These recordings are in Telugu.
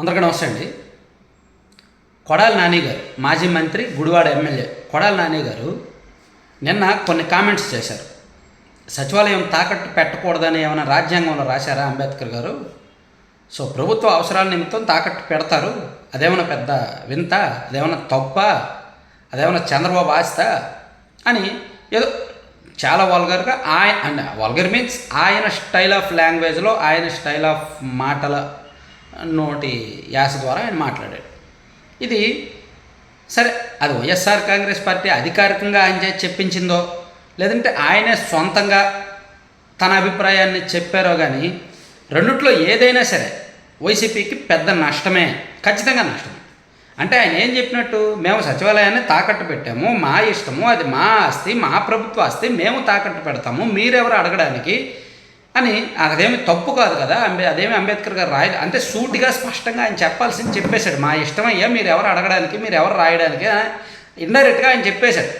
అందరికీ నమస్తే అండి. కొడాలి నాని గారు మాజీ మంత్రి గుడివాడ ఎమ్మెల్యే కొడాలి నాని గారు నిన్న కొన్ని కామెంట్స్ చేశారు. సచివాలయం తాకట్టు పెట్టకూడదని ఏమైనా రాజ్యాంగంలో రాశారా అంబేద్కర్ గారు? సో ప్రభుత్వ అవసరాల నిమిత్తం తాకట్టు పెడతారు. అదేమైనా పెద్ద వింత? అదేమైనా తప్ప? అదేమైనా చంద్రబాబు ఆస్త? అని ఏదో చాలా వల్గర్గా ఆయన వల్గర్ మీన్స్ ఆయన స్టైల్ ఆఫ్ లాంగ్వేజ్లో ఆయన స్టైల్ ఆఫ్ మాటల నోటి యాస ద్వారా ఆయన మాట్లాడాడు. ఇది సరే అది వైఎస్ఆర్ కాంగ్రెస్ పార్టీ అధికారికంగా ఆయన చేసి చెప్పించిందో లేదంటే ఆయనే సొంతంగా తన అభిప్రాయాన్ని చెప్పారో కానీ రెండిట్లో ఏదైనా సరే వైసీపీకి పెద్ద నష్టమే ఖచ్చితంగా నష్టమే. అంటే ఆయన ఏం చెప్పినట్టు? మేము సచివాలయాన్ని తాకట్టు పెట్టాము మా ఇష్టము అది మా ఆస్తి మా ప్రభుత్వ ఆస్తి మేము తాకట్టు పెడతాము మీరెవరు అడగడానికి అని అదేమి తప్పు కాదు కదా అంబే అదేమి అంబేద్కర్ గారు రాయలే అంటే సూటిగా స్పష్టంగా ఆయన చెప్పాల్సింది చెప్పేశాడు. మా ఇష్టమయ్యా మీరు ఎవరు అడగడానికి మీరు ఎవరు రాయడానికి ఇండైరెక్ట్గా ఆయన చెప్పేశాడు.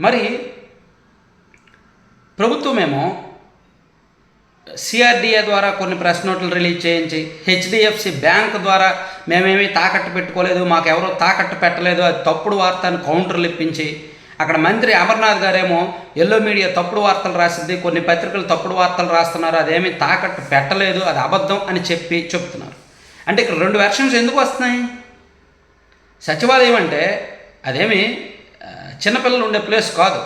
మరి ప్రభుత్వమేమో సిఆర్డిఏ ద్వారా కొన్ని ప్రెస్ నోట్లు రిలీజ్ చేయించి హెచ్డిఎఫ్సి బ్యాంక్ ద్వారా మేమేమీ తాకట్టు పెట్టుకోలేదు మాకు ఎవరో తాకట్టు పెట్టలేదు అది తప్పుడు వార్త అని కౌంటర్లు ఇప్పించి అక్కడ మంత్రి అమర్నాథ్ గారేమో ఎల్లో మీడియా తప్పుడు వార్తలు రాసింది కొన్ని పత్రికలు తప్పుడు వార్తలు రాస్తున్నారు అదేమీ తాకట్టు పెట్టలేదు అది అబద్ధం అని చెప్పి చెప్తున్నారు. అంటే ఇక్కడ రెండు వెర్షన్స్ ఎందుకు వస్తున్నాయి? సచివాలయం అంటే అదేమి చిన్నపిల్లలు ఉండే ప్లేస్ కాదు.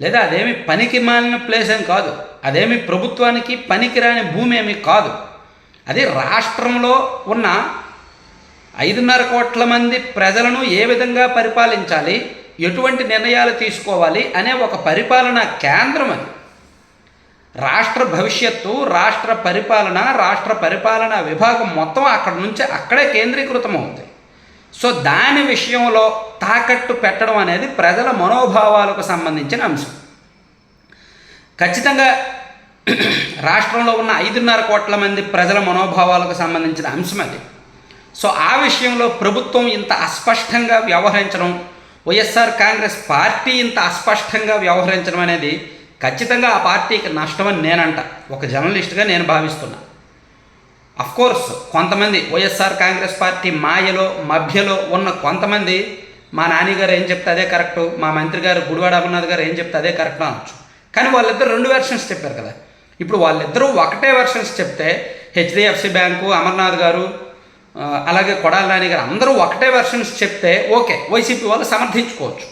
లేదా అదేమి పనికి మాలిన ప్లేస్ ఏం కాదు. అదేమి ప్రభుత్వానికి పనికిరాని భూమి ఏమి కాదు. అది రాష్ట్రంలో ఉన్న ఐదున్నర కోట్ల మంది ప్రజలను ఏ విధంగా పరిపాలించాలి ఎటువంటి నిర్ణయాలు తీసుకోవాలి అనే ఒక పరిపాలనా కేంద్రం అది. రాష్ట్ర భవిష్యత్తు రాష్ట్ర పరిపాలన రాష్ట్ర పరిపాలన విభాగం మొత్తం అక్కడ నుంచి అక్కడే కేంద్రీకృతం అవుతుంది సో దాని విషయంలో తాకట్టు పెట్టడం అనేది ప్రజల మనోభావాలకు సంబంధించిన అంశం. ఖచ్చితంగా రాష్ట్రంలో ఉన్న ఐదున్నర కోట్ల మంది ప్రజల మనోభావాలకు సంబంధించిన అంశం అది. సో ఆ విషయంలో ప్రభుత్వం ఇంత అస్పష్టంగా వ్యవహరించడం వైఎస్ఆర్ కాంగ్రెస్ పార్టీ ఇంత అస్పష్టంగా వ్యవహరించడం అనేది ఖచ్చితంగా ఆ పార్టీకి నష్టమని నేనంట. ఒక జర్నలిస్ట్గా నేను భావిస్తున్నా. కోర్స్ కొంతమంది వైఎస్ఆర్ కాంగ్రెస్ పార్టీ మాయలో మభ్యలో ఉన్న కొంతమంది మా నాన్నగారు ఏం చెప్తే అదే కరెక్టు మా మంత్రి గారు గుడివాడ అమర్నాథ్ గారు ఏం చెప్తే అదే కరెక్ట్ అనొచ్చు. కానీ వాళ్ళిద్దరు రెండు వెర్షన్స్ చెప్పారు కదా. ఇప్పుడు వాళ్ళిద్దరూ ఒకటే వెర్షన్స్ చెప్తే హెచ్డిఎఫ్సి బ్యాంకు అమర్నాథ్ గారు అలాగే కొడాలి నాని గారు అందరూ ఒకటే వెర్షన్స్ చెప్తే ఓకే వైసీపీ వాళ్ళు సమర్థించుకోవచ్చు.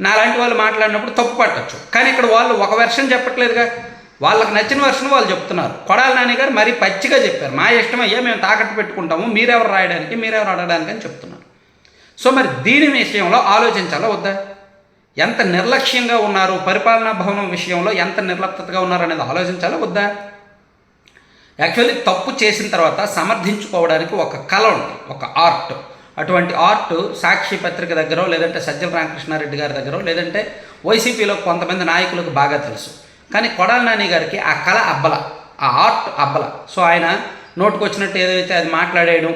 నాలాంటి వాళ్ళు మాట్లాడినప్పుడు తప్పు పట్టచ్చు. కానీ ఇక్కడ వాళ్ళు ఒక వెర్షన్ చెప్పట్లేదుగా. వాళ్ళకి నచ్చిన వెర్షన్ వాళ్ళు చెప్తున్నారు. కొడాలి నాని గారు మరీ పచ్చిగా చెప్పారు. మా ఇష్టం అయ్యా మేము తాకట్టు పెట్టుకుంటాము మీరెవరు రాయడానికి మీరెవరు అడగడానికి అని చెప్తున్నారు. సో మరి దీని విషయంలో ఆలోచించాలా వద్దా? ఎంత నిర్లక్ష్యంగా ఉన్నారు పరిపాలనా భవనం విషయంలో ఎంత నిర్లప్తగా ఉన్నారు అనేది ఆలోచించాలా వద్దా? యాక్చువల్లీ తప్పు చేసిన తర్వాత సమర్థించుకోవడానికి ఒక కళ ఉంది ఒక ఆర్ట్. అటువంటి ఆర్ట్ సాక్షి పత్రిక దగ్గర లేదంటే సజ్జల రామకృష్ణారెడ్డి గారి దగ్గర లేదంటే వైసీపీలో కొంతమంది నాయకులకు బాగా తెలుసు. కానీ కొడాలి నాని గారికి ఆ కళ అబ్బల ఆ ఆర్ట్ అబ్బల. సో ఆయన నోటుకొచ్చినట్టు ఏదైతే అది మాట్లాడేయడం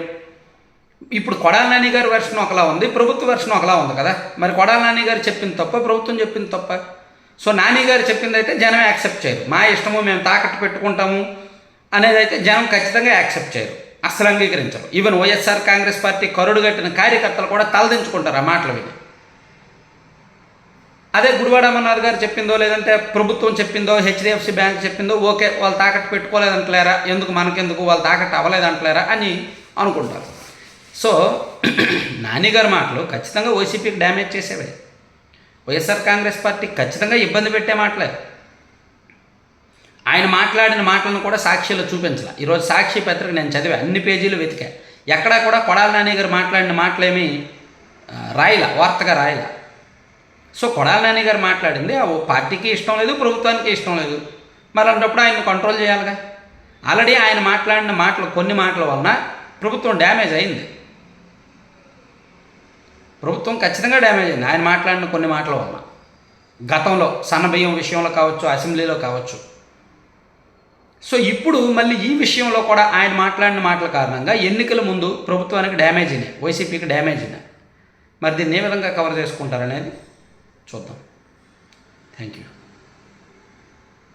ఇప్పుడు కొడాల నాని గారి వెర్షన్ ఒకలా ఉంది ప్రభుత్వ వెర్షన్ ఒకలా ఉంది కదా. మరి కొడాల నాని గారు చెప్పింది తప్ప ప్రభుత్వం చెప్పింది తప్ప? సో నాని గారు చెప్పింది అయితే జనం యాక్సెప్ట్ చేయరు. మా ఇష్టము మేము తాకట్టు పెట్టుకుంటాము అనేది అయితే జనం ఖచ్చితంగా యాక్సెప్ట్ చేయరు అస్సలు అంగీకరించరు. ఈవెన్ వైఎస్ఆర్ కాంగ్రెస్ పార్టీ కరుడు కట్టిన కార్యకర్తలు కూడా తలదించుకుంటారు ఆ మాటలు విని అదే గుడివాడ అమర్నాథ్ గారు చెప్పిందో లేదంటే ప్రభుత్వం చెప్పిందో హెచ్డిఎఫ్సి బ్యాంక్ చెప్పిందో ఓకే వాళ్ళు తాకట్టు పెట్టుకోలేదంటలేరా? ఎందుకు మనకెందుకు? వాళ్ళు తాకట్టు అవ్వలేదంటలేరా? అని అనుకుంటారు. సో నానిగారి మాటలు ఖచ్చితంగా వైసీపీకి డ్యామేజ్ చేసేవే. వైఎస్ఆర్ కాంగ్రెస్ పార్టీ ఖచ్చితంగా ఇబ్బంది పెట్టే మాటలే. ఆయన మాట్లాడిన మాటలను కూడా సాక్షిలో చూపించాల. ఈరోజు సాక్షి పత్రిక నేను చదివా అన్ని పేజీలు వెతికా. ఎక్కడా కూడా కొడాల నాని గారు మాట్లాడిన మాటలేమి రాయల వార్తగా రాయల. సో కొడాల నాని గారు మాట్లాడింది ఆ ఓ పార్టీకి ఇష్టం లేదు ప్రభుత్వానికి ఇష్టం లేదు. మరి అలాంటప్పుడు ఆయన కంట్రోల్ చేయాలిగా? ఆల్రెడీ ఆయన మాట్లాడిన మాటలు కొన్ని మాటల వలన ప్రభుత్వం డ్యామేజ్ అయింది. ప్రభుత్వం ఖచ్చితంగా డ్యామేజ్ అయింది ఆయన మాట్లాడిన కొన్ని మాటల వలన. గతంలో సన్నబియ్యం విషయంలో కావచ్చు అసెంబ్లీలో కావచ్చు సో ఇప్పుడు మళ్ళీ ఈ విషయంలో కూడా ఆయన మాట్లాడిన మాటల కారణంగా ఎన్నికల ముందు ప్రభుత్వానికి డ్యామేజ్ అయినాయి. వైసీపీకి డ్యామేజ్ అయినాయి. మరి దీన్ని ఏ విధంగా కవర్ చేసుకుంటారనేది చూద్దాం. Thank you